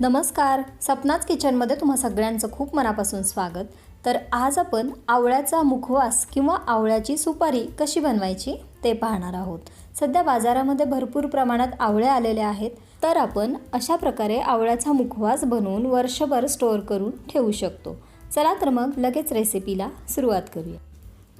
नमस्कार. सपनाच किचनमध्ये तुम्हा सगळ्यांचं खूप मनापासून स्वागत. तर आज आपण आवळ्याचा मुखवास किंवा आवळ्याची सुपारी कशी बनवायची ते पाहणार आहोत. सध्या बाजारामध्ये भरपूर प्रमाणात आवळ्या आलेल्या आहेत. तर आपण अशा प्रकारे आवळ्याचा मुखवास बनवून वर्षभर स्टोअर करून ठेवू शकतो. चला तर मग लगेच रेसिपीला सुरुवात करूया.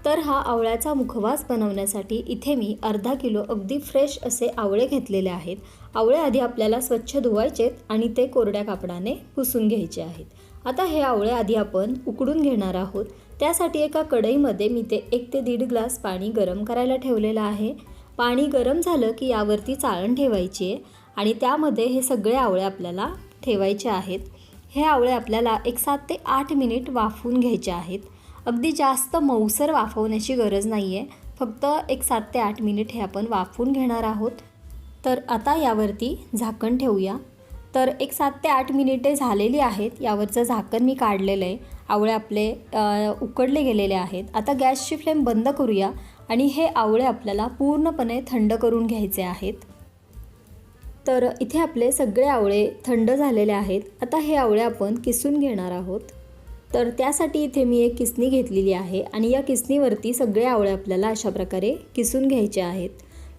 तर हा आवळ्याचा मुखवास बनवण्यासाठी इथे मी अर्धा किलो अगदी फ्रेश असे आवळे घेतलेले आहेत. आवळे आधी आपल्याला स्वच्छ धुवायचेत आणि ते कोरड्या कापडाने पुसून घ्यायचे आहेत. आता हे आवळे आधी आपण उकडून घेणार आहोत. त्यासाठी एका कढईमध्ये मी ते एक ते दीड ग्लास पाणी गरम करायला ठेवलेलं आहे. पाणी गरम झालं की यावरती चाळण ठेवायची आहे आणि त्यामध्ये हे सगळे आवळे आपल्याला ठेवायचे आहेत. हे आवळे आपल्याला एक सात ते आठ मिनिट वाफवून घ्यायचे आहेत. अगदी जास्त मऊसर वाफवण्याची गरज नाही आहे फक्त एक सात ते आठ मिनिट हे आपण वाफवून घेणार आहोत. तर आता यावरती झाकण ठेवूया. तर एक सात ते आठ मिनिटे झालेली आहेत. यावरचं झाकण मी काढलेलं आहे. आवळे आपले उकडले गेलेले आहेत. आता गॅसची फ्लेम बंद करूया आणि हे आवळे आपल्याला पूर्णपणे थंड करून घ्यायचे आहेत. तर इथे आपले सगळे आवळे थंड झालेले आहेत. आता हे आवळे आपण किसून घेणार आहोत. तर त्यासाठी इथे मी एक किसणी घेतलेली आहे आणि या किसणीवरती सगळे आवळे आपल्याला अशा प्रकारे किसून घ्यायचे आहेत.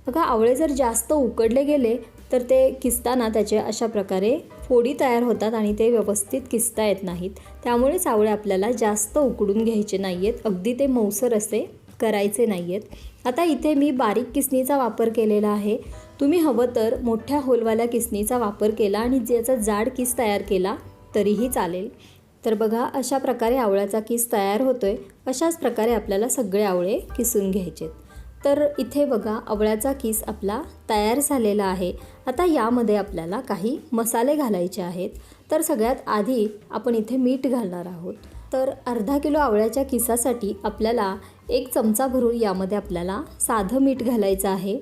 बघा आवळे जर जास्त उकडले गेले तर ते किसताना त्याचे अशा प्रकारे फोडी तयार होतात आणि ते व्यवस्थित किसता येत नाहीत. त्यामुळेच आवळे आपल्याला जास्त उकडून घ्यायचे नाही आहेत अगदी ते मौसर असे करायचे नाही आहेत आता इथे मी बारीक किसणीचा वापर केलेला आहे. तुम्ही हवं तर मोठ्या होलवाल्या किसणीचा वापर केला आणि ज्याचा जाड किस तयार केला तरीही चालेल. तर बघा अशा प्रकारे आवळ्याचा किस तयार होतो आहे अशाच प्रकारे आपल्याला सगळे आवळे किसून घ्यायचेत. तर इथे बघा आवळ्याचा किस आपला तयार झालेला आहे. आता यामध्ये आपल्याला काही मसाले घालायचे आहेत. तर सगळ्यात आधी आपण इथे मीठ घालणार आहोत. तर अर्धा किलो आवळ्याच्या किसासाठी आपल्याला एक चमचा भरून यामध्ये आपल्याला साधं मीठ घालायचं आहे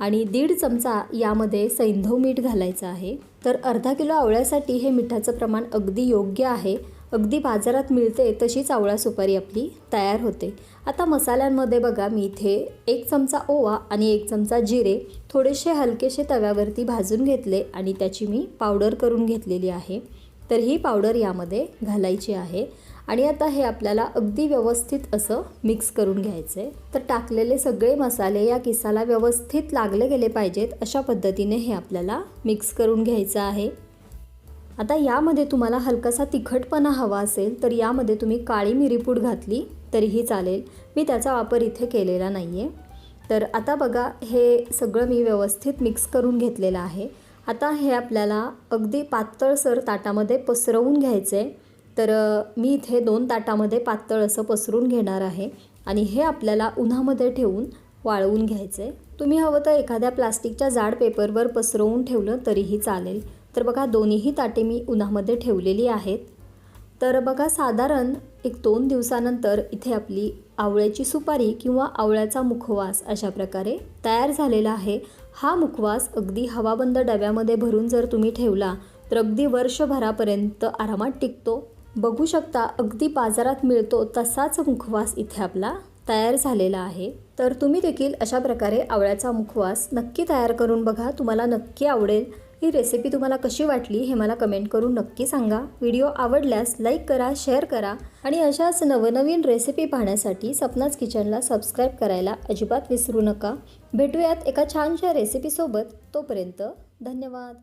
आणि दीड चमचा यामध्ये सैंधव मीठ घालायचं आहे. तर अर्धा किलो आवळ्यासाठी हे मिठाचं प्रमाण अगदी योग्य आहे. अगदी बाजारात मिळते तशीच आवळा सुपारी आपली तयार होते. आता मसाल्यांमध्ये बघा मी इथे एक चमचा ओवा आणि एक चमचा जिरे थोडेसे हलकेसे तव्यावरती भाजून घेतले आणि त्याची मी पावडर करून घेतलेली आहे. तर ही पावडर यामध्ये घालायची आहे आणि आता हे आपल्याला अगदी व्यवस्थित असं मिक्स करून घ्यायचं आहे तर टाकलेले सगळे मसाले या किसाला व्यवस्थित लागले गेले पाहिजेत अशा पद्धतीने हे आपल्याला मिक्स करून घ्यायचं आहे. आता यामध्ये तुम्हाला हलकासा तिखटपणा हवा असेल तर यामध्ये तुम्ही काळी मिरीपूड घातली तरीही चालेल. मी त्याचा वापर इथे केलेला नाही आहे तर आता बघा हे सगळं मी व्यवस्थित मिक्स करून घेतलेलं आहे. आता हे आपल्याला अगदी पातळसर ताटामध्ये पसरवून घ्यायचं आहे तर मी इथे दोन ताटामध्ये पातळ असं पसरून घेणार आहे आणि हे आपल्याला उन्हामध्ये ठेवून वाळवून घ्यायचं आहे तुम्ही हवं तर एखाद्या प्लास्टिकच्या जाड पेपरवर पसरवून ठेवलं तरीही चालेल. तर बघा दोन्हीही ताटे मी उन्हामध्ये ठेवलेली आहेत. तर बघा साधारण एक दोन दिवसानंतर इथे आपली आवळ्याची सुपारी किंवा आवळ्याचा मुखवास अशा प्रकारे तयार झालेला आहे. हा मुखवास अगदी हवाबंद डब्यामध्ये भरून जर तुम्ही ठेवला तर अगदी वर्षभरापर्यंत आरामात टिकतो. बघू शकता अगदी बाजारात मिळतो तसाच मुखवास इथे आपला तयार झालेला आहे. तर तुम्ही देखील अशा प्रकारे आवळ्याचा मुखवास नक्की तयार करून बघा तुम्हाला नक्की आवडेल. ही रेसिपी तुम्हाला कशी वाटली हे मला कमेंट करून नक्की सांगा. व्हिडिओ आवडल्यास लाईक करा शेअर करा आणि अशाच नवनवीन रेसिपी पाहण्यासाठी सपनाच किचनला सबस्क्राईब करायला अजिबात विसरू नका. भेटूयात एका छानशा रेसिपीसोबत तोपर्यंत धन्यवाद.